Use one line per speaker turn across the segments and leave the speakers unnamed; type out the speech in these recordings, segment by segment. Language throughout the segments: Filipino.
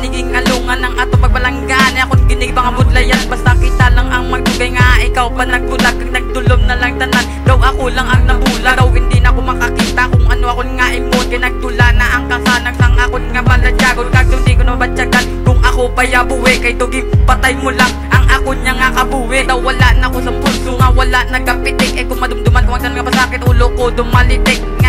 Niging alungan ng ato pagbalanggaan akong ginig mga budlayan Basta kita lang ang magdugay nga. Ikaw pa nagbulag Kag nagdulom na lang tanan. Daw ako lang ang nabulag Daw hindi na ako makakita. Kung ano ako nga imod Kaya nagtula na ang kasanag Sang ako. Nga baladyagon Kag hindi ko na badyagan Kung ako pa yabuwi Kay tugig patay mo lang. Ang ako niya nga kabuwi. Daw wala na ako sa puso nga Wala nagapitik Eh kung madumduman Kung ang nga pasakit Ulo ko dumalitik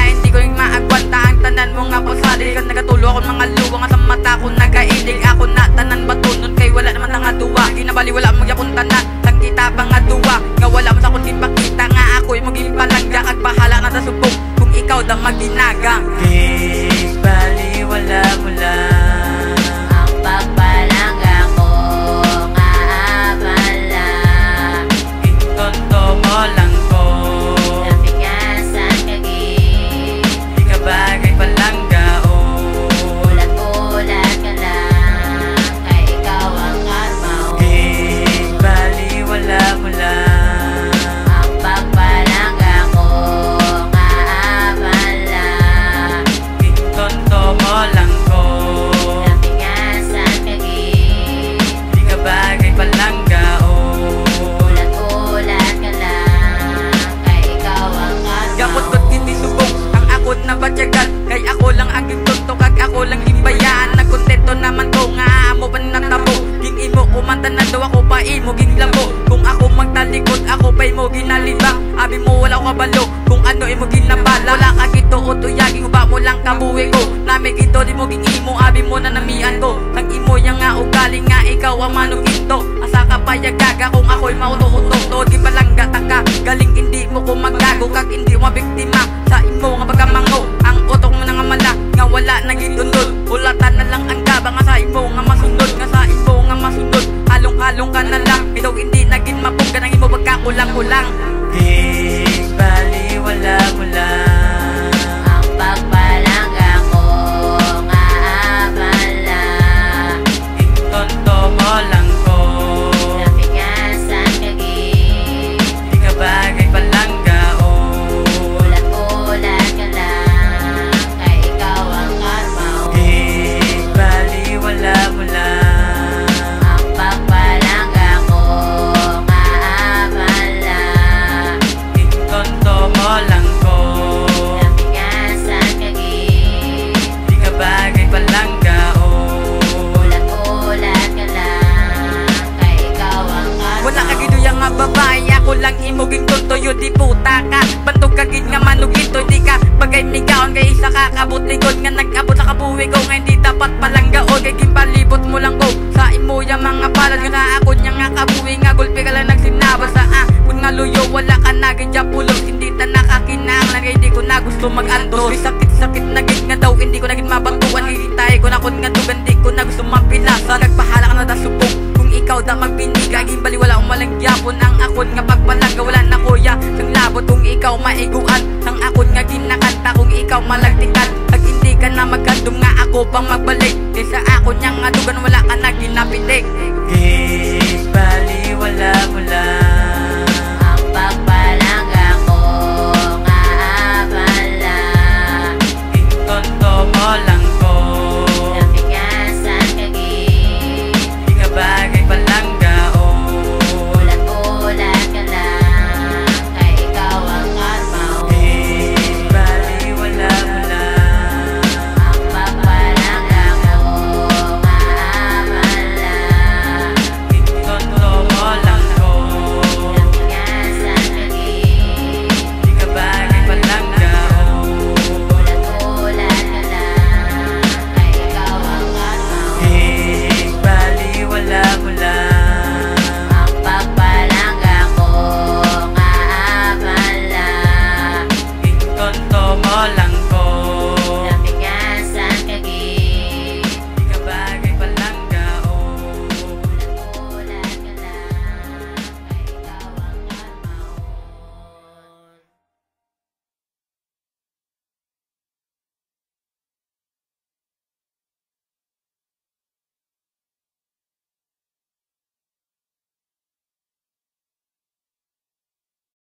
bagay
migaon Kay isa ka kabut likod Nga nag-abot sa kabuhi ko Nga hindi dapat palanggaon Kay gimpalibot mo lang ko Sa imo yung mga palad Nga ako niya nga kabuhi Nga gulpi ka lang nagsinaba sa ah Kung nga luyo wala ka na Gidya pulong Hindi ta nakakinahanglan Kay di ko na gusto mag-antos. Kay sakit-sakit na nga daw Hindi ko na gid mabatuan Hihintay ko na kun nga tugan Di ko na gusto mapilasa Nagpahala ka na da subong kung ikaw da magbiniga Gimbali wala akong malangyapon Ang akon nga pagpalaga Wala na kuya. Sang labot kung ikaw maiguan Ang akon nga ginakanta Kung ikaw malagtikan Pag hindi ka na magkandom nga ako pang magbalik. Di sa akon nga nga dugan Wala ka na ginapitik
Di